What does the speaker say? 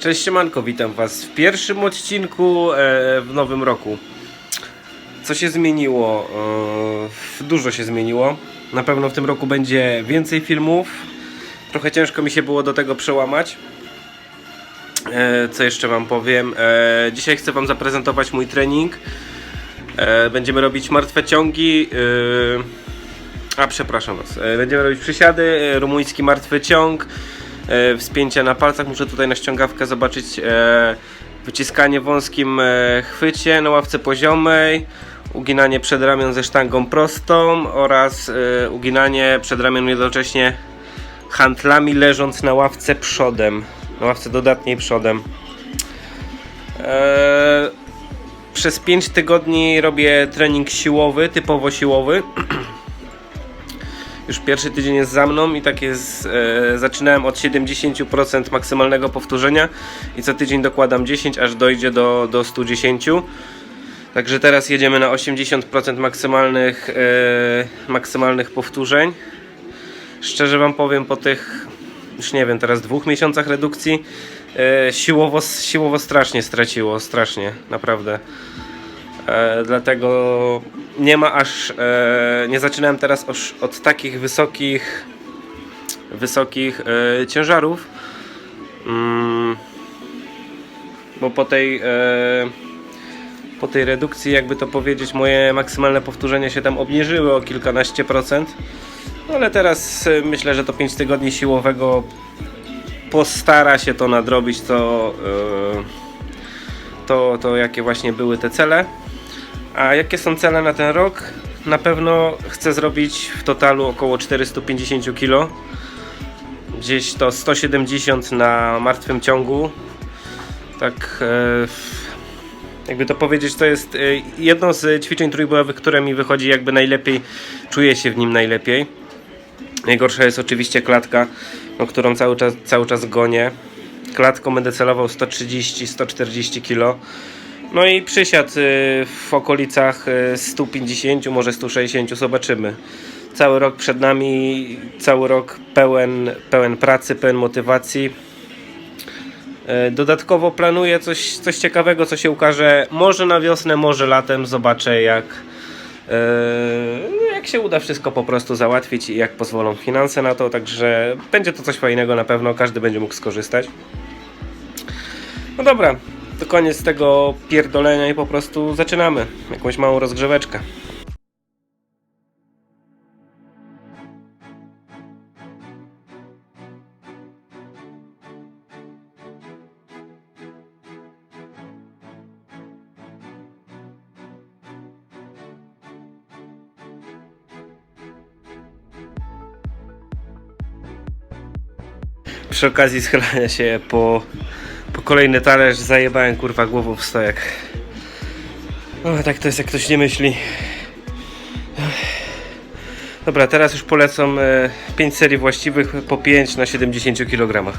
Cześć siemanko, witam was w pierwszym odcinku e, w nowym roku. Co się zmieniło? E, dużo się zmieniło. Na pewno w tym roku będzie więcej filmów. Trochę ciężko mi się było do tego przełamać. E, co jeszcze wam powiem? E, dzisiaj chcę wam zaprezentować mój trening. E, będziemy robić martwe ciągi. E, a przepraszam was. E, Będziemy robić przysiady, e, rumuński martwy ciąg, wspięcia na palcach. Muszę tutaj na ściągawkę zobaczyć e, wyciskanie wąskim e, chwycie na ławce poziomej, uginanie przedramion ze sztangą prostą oraz e, uginanie przedramion jednocześnie handlami leżąc na ławce przodem, na ławce dodatniej przodem. E, przez 5 tygodni robię trening siłowy, typowo siłowy. Już pierwszy tydzień jest za mną i tak jest. E, zaczynałem od 70% maksymalnego powtórzenia i co tydzień dokładam 10, aż dojdzie do, do 110. Także teraz jedziemy na 80% maksymalnych, e, maksymalnych powtórzeń. Szczerze Wam powiem, po tych już nie wiem, teraz dwóch miesiącach redukcji e, siłowo, siłowo strasznie straciło, strasznie, naprawdę. E, dlatego nie ma aż, e, nie zaczynałem teraz oż od takich wysokich, wysokich e, ciężarów, mm, bo po tej, e, po tej redukcji, jakby to powiedzieć, moje maksymalne powtórzenia się tam obniżyły o kilkanaście procent. No ale teraz e, myślę, że to 5 tygodni siłowego postara się to nadrobić, to, e, to, to jakie właśnie były te cele. A jakie są cele na ten rok? Na pewno chcę zrobić w totalu około 450 kg. Gdzieś to 170 na martwym ciągu. Tak e, jakby to powiedzieć, to jest e, jedno z ćwiczeń trójbojowych, które mi wychodzi jakby najlepiej, czuję się w nim najlepiej. Najgorsza jest oczywiście klatka, no, którą cały czas, cały czas gonię. Klatką będę celował 130-140 kg. No i przysiad y, w okolicach y, 150, może 160, zobaczymy. Cały rok przed nami, cały rok pełen, pełen pracy, pełen motywacji. E, Dodatkowo planuję coś, coś ciekawego, co się ukaże może na wiosnę, może latem. Zobaczę jak, jak się uda wszystko po prostu załatwić i jak pozwolą finanse na to. Także będzie to coś fajnego na pewno, każdy będzie mógł skorzystać. No dobra, to koniec tego pierdolenia i po prostu zaczynamy. Jakąś małą rozgrzeweczkę. Przy okazji schylania się po, kolejny talerz zajebałem kurwa głową w stojak. O, tak to jest jak ktoś nie myśli. Dobra, teraz już polecam 5 serii właściwych po 5 na 70 kg.